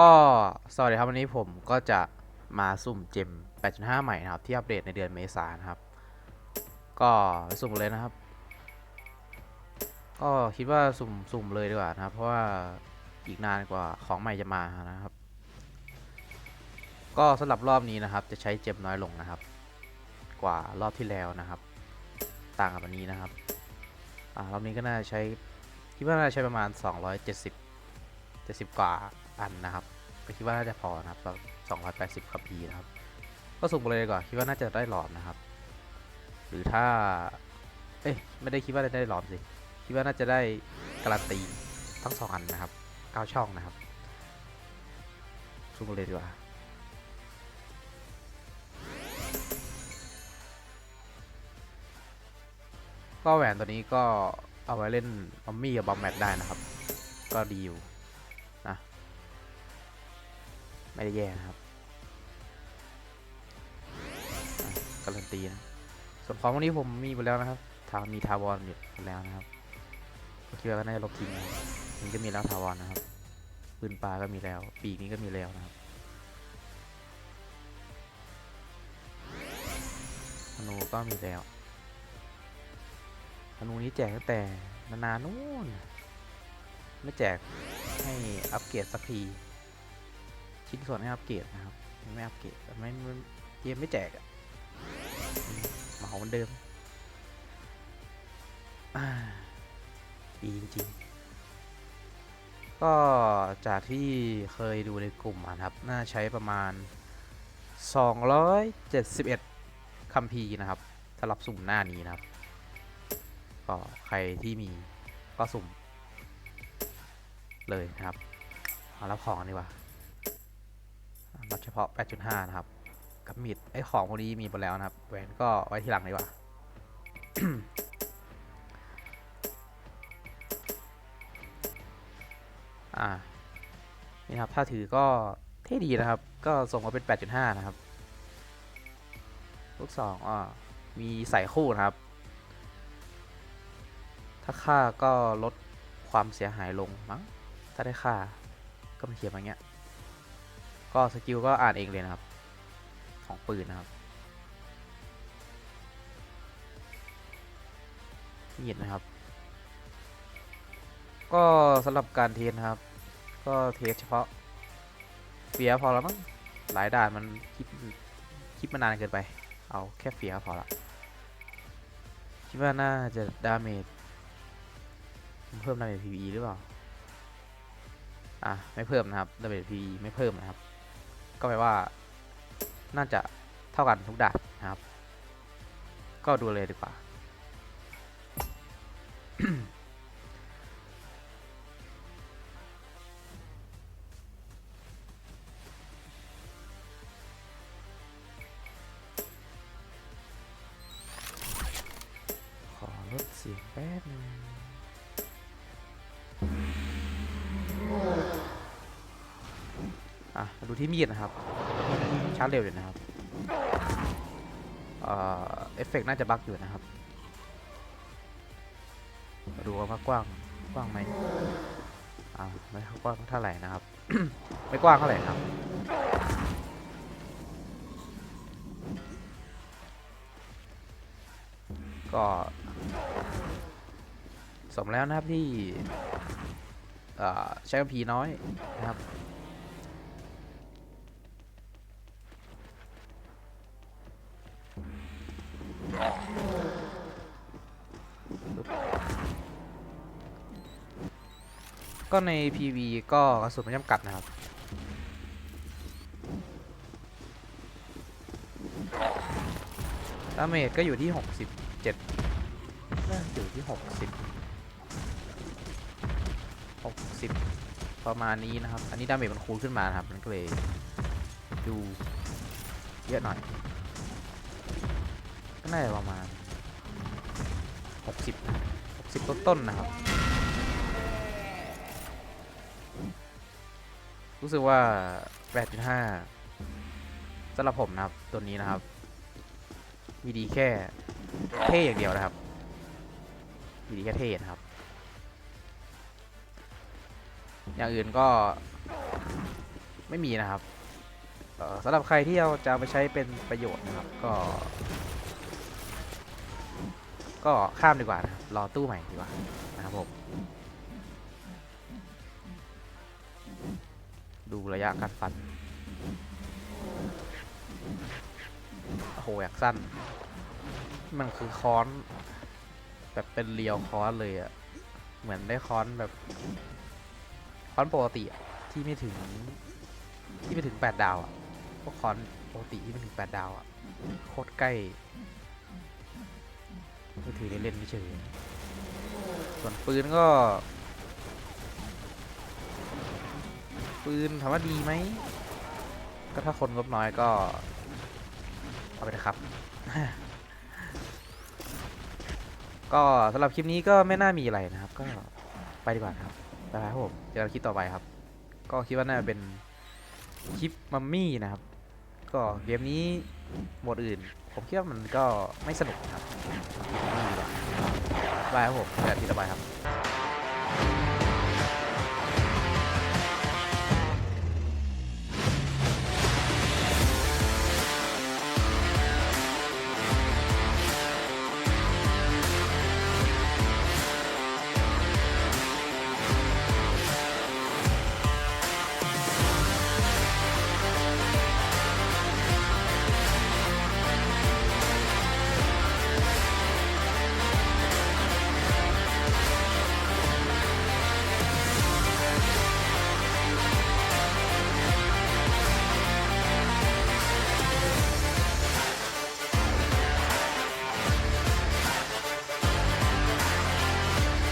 ก็สวัสดีครับวันนี้ผมก็จะมาสุ่มเจม 8.5 ใหม่นะครับ ที่อัปเดตในเดือนเมษายนะครับ ก็สุ่มเลยนะครับ ก็คิดว่าสุ่มสุ่มเลยดีกว่านะครับ เพราะว่าอีกนานกว่าของใหม่จะมานะครับ ก็สำหรับรอบนี้นะครับ จะใช้เจมน้อยลงนะครับ กว่ารอบที่แล้วนะครับ ต่างกับวันนี้นะครับอ่ารอบนี้ก็น่าจะใช้คิดว่าน่าจะใช้ประมาณ 270 70กว่า อันนะครับก็คิดว่าน่าจะพอนะครับสำหรับ280คัมภีนะครับ ก็สุ่มไปเลยดีกว่อนคิดว่าน่าจะได้หลอดนะครับ หรือถ้า เอ้ยไม่ได้คิดว่าจะได้หลอดสิ คิดว่าน่าจะได้การันตีทั้งสองอันนะครับเก้าช่องนะครับสุ่มไปเลยดีกว่าก็แหวนตัวนี้ก็เอาไว้เล่นมัมมี่กับบอมแมทได้นะครับ ก็ดีอยู่ ไม่ได้แย่นะครับการันตีนะส่วนของวันนี้ผมมีไปแล้วนะครับทามีทาวอนอยู่แล้วนะครับก็คิดว่าก็น่าจะลบทิ้งนี่ก็มีแล้วทาวอนนะครับปืนปลาก็มีแล้ว ปีกนี้ก็มีแล้วนะครับธนูก็มีแล้วธนูนี้แจกตั้งแต่นานๆนู่นไม่แจกให้อัปเกรดสักที ชิ้นส่วนให้อัปเกรดนะครับ ไม่อัปเกรดไม่ไม่เกมไม่แจกอะมเหมาเหมือนเดิมอ่าดีจริงๆ ก็จากที่เคยดูในกลุ่มนะครับ น่าใช้ประมาณ 271คัมภีร์นะครับสำหรับสุ่มหน้านี้นะครับ ก็ใครที่มีก็สุ่มเลยนะครับ เอารับของกันดีกว่า รับเฉพาะ 8.5 นะครับ กับมีดไอ้ของพวกนี้มีไปแล้วนะครับแหวนก็ไว้ทีหลังดีกว่าอ่านี่ครับ ถ้าถือก็เท่ดีนะครับ ก็ส่งมาเป็น 8.5 นะครับ ลูกสองอ่ามีใส่คู่นะครับ ถ้าค่าก็ลดความเสียหายลงมั้ง ถ้าได้ค่าก็มาเขียนอย่างเงี้ย ก็สกิลก็อ่านเองเลยนะครับ ของปืนนะครับมีดนะครับ ก็สำหรับการเทรนนะครับ ก็เทสเฉพาะเฟียพอแล้วมั้งหลายด่านมันคิดคิดมานานเกินไป เอาแค่เฟียพอละคิดว่าน่าจะดาเมจเพิ่มดาเมจ PVE หรือเปล่า อะ ไม่เพิ่มนะครับ ดาเมจ PVE ไม่เพิ่มนะครับ ก็แปลว่า น่าจะเท่ากันทุกด่านนะครับ ก็ดูเลยดีกว่า ขอลดเสียงแป๊บนึง อะดูที่มีดนะครับชาร์จเร็วอยู่นะครับเอ่อเอฟเฟกต์น่าจะบั๊กอยู่นะครับ ดูว่ากว้างกว้างไหมอ่าไม่กว้างเท่าไหร่นะครับ ไม่กว้างเท่าไหร่ครับก็สมแล้วนะครับที่เอ่อใช้กำพีน้อยนะครับ ก็ใน PV ก็กระสุนไม่จำกัดนะครับ ดาเมจก็อยู่ที่ 67น่าอยู่ที่ 60 60 ประมาณนี้นะครับ อันนี้ดาเมจมันคูณขึ้นมานะครับ มันก็เลยดูเยอะหน่อย ก็น่าจะประมาณ 60 60 ต้นๆนะครับ รู้สึกว่า 8.5สำหรับผมนะครับ ตัวนี้นะครับ มีดีแค่เท่อย่างเดียวนะครับ มีดีแค่เท่นะครับ อย่างอื่นก็ไม่มีนะครับสำหรับใครที่เอาจะไปใช้เป็นประโยชน์นะครับ ก็ ก็ข้ามดีกว่านะครับรอตู้ใหม่ดีกว่านะครับผม ระยะการฟัน โอ้โหอยากสั้น มันคือค้อน แบบเป็นเรียวค้อนเลยอะเหมือนได้ค้อนแบบ ค้อนปกติที่ไม่ถึง ที่ไม่ถึงแปดดาวอะพวกค้อนปกติที่ไม่ถึงแปดดาวอะโคตรใกล้มือถือเล่นๆไม่เฉยส่วนปืนก็ ปืนถามว่าดีไหม ก็ถ้าคนงบน้อยก็ เอาไปนะครับ ก็สำหรับคลิปนี้ก็ไม่น่ามีอะไรนะครับ ก็ไปดีกว่าครับไปครับผมเจอกันคลิปต่อไปครับ ก็คิดว่าน่าจะเป็นคลิปมัมมี่นะครับ ก็เกมนี้หมดอื่น ผมคิดว่ามันก็ไม่สนุกนะครับเอาคลิปมัมมี่ดีกว่าบายครับผมเจอกันคลิปต่อไปครับ